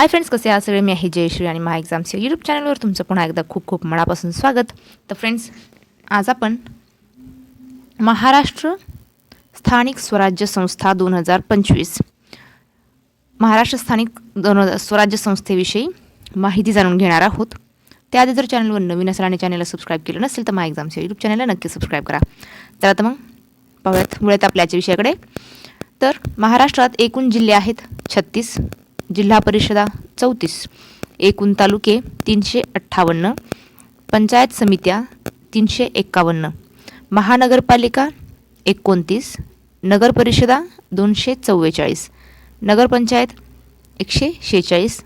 Hi friends कसे आहात? सगळे? मी आहे जयश्री आणि महा एक्झाम्स या यूट्यूब चॅनलवर तुमचं पुन्हा एकदा खूप खूप मनापासून स्वागत. तर फ्रेंड्स आज आपण महाराष्ट्र स्थानिक स्वराज्य संस्था दोन हजार पंचवीस. महाराष्ट्र स्थानिक दोन हजार स्वराज्य संस्थेविषयी माहिती जाणून घेणार आहोत. त्याआधी जर चॅनलवर नवीन असेल आणि चॅनलला सबस्क्राईब केलं नसेल तर महा एक्झाम्स या यूट्यूब चॅनलला नक्की सबस्क्राईब करा. तर आता मग पाहूयात मुळात आपल्याच्या विषयाकडे तर महाराष्ट्रात एकूण जिल्हे आहेत छत्तीस जिल्हा परिषदा चौतीस. एकूण तालुके तीनशे अठ्ठावन्न. पंचायत समित्या तीनशे एक्कावन्न. महानगरपालिका एकोणतीस. नगरपरिषदा दोनशे चव्वेचाळीस. नगरपंचायत एकशे शेहेचाळीस.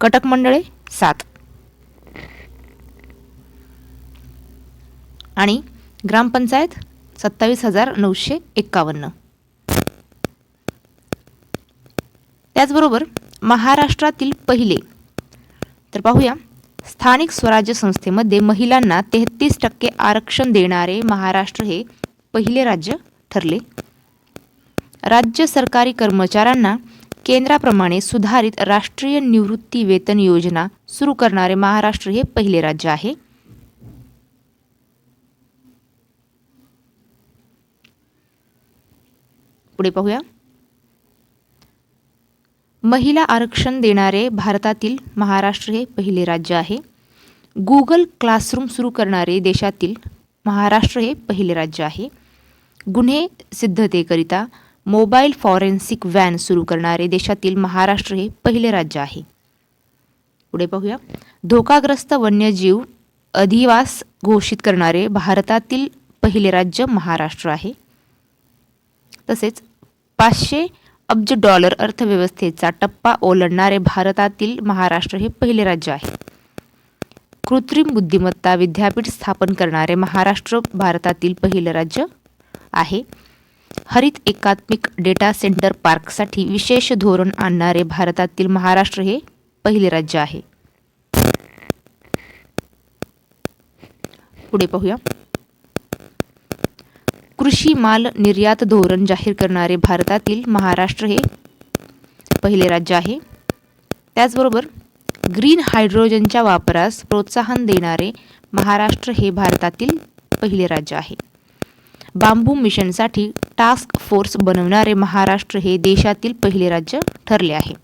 कटक मंडळे सात. आणि ग्रामपंचायत सत्तावीस हजार नऊशे एक्कावन्न. त्याचबरोबर महाराष्ट्रातील पहिले. तर पाहूया. स्थानिक स्वराज्य संस्थेमध्ये महिलांना तेहतीस टक्के आरक्षण देणारे महाराष्ट्र हे पहिले राज्य ठरले. राज्य सरकारी कर्मचाऱ्यांना केंद्राप्रमाणे सुधारित राष्ट्रीय निवृत्ती वेतन योजना सुरू करणारे महाराष्ट्र हे पहिले राज्य आहे. पुढे पाहूया. महिला आरक्षण देणारे भारतातील महाराष्ट्र हे पहिले राज्य आहे. गुगल क्लासरूम सुरू करणारे देशातील महाराष्ट्र हे पहिले राज्य आहे. गुन्हे सिद्धतेकरिता मोबाईल फॉरेन्सिक व्हॅन सुरू करणारे देशातील महाराष्ट्र हे पहिले राज्य आहे. पुढे पाहूया. धोकाग्रस्त वन्यजीव अधिवास घोषित करणारे भारतातील पहिले राज्य महाराष्ट्र आहे. तसेच पाचशे अब्ज डॉलर अर्थव्यवस्थेचा टप्पा ओलांडणारे भारतातील महाराष्ट्र हे पहिले राज्य आहे. कृत्रिम बुद्धिमत्ता विद्यापीठ स्थापन करणारे महाराष्ट्र भारतातील पहिले राज्य आहे. हरित एकात्मिक डेटा सेंटर पार्कसाठी विशेष धोरण आणणारे भारतातील महाराष्ट्र हे पहिले राज्य आहे. पुढे पाहूया. कृषी माल निर्यात धोरण जाहीर करणारे भारतातील महाराष्ट्र हे पहिले राज्य आहे. त्याचबरोबर ग्रीन हायड्रोजनच्या वापरास प्रोत्साहन देणारे महाराष्ट्र हे भारतातील पहिले राज्य आहे. बांबू मिशनसाठी टास्क फोर्स बनवणारे महाराष्ट्र हे देशातील पहिले राज्य ठरले आहे.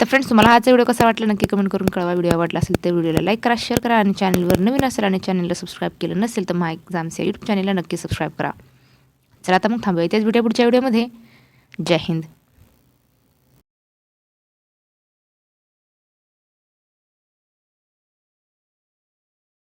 तर फ्रेंड्स तुम्हाला हाचा व्हिडिओ कसा वाटला नक्की कमेंट करून कळवा. व्हिडिओ आवडला असेल तर व्हिडिओला लाईक करा शेअर करा आणि चॅनलवर नवीन असेल आणि चॅनलला सबस्क्राईब केलं नसेल तर महा एक्झाम्स या यूट्यूब चॅनलला नक्की सबस्क्राईब करा. चला आता मग थांबूया त्याच व्हिडिओ पुढच्या व्हिडिओमध्ये. जय हिंद.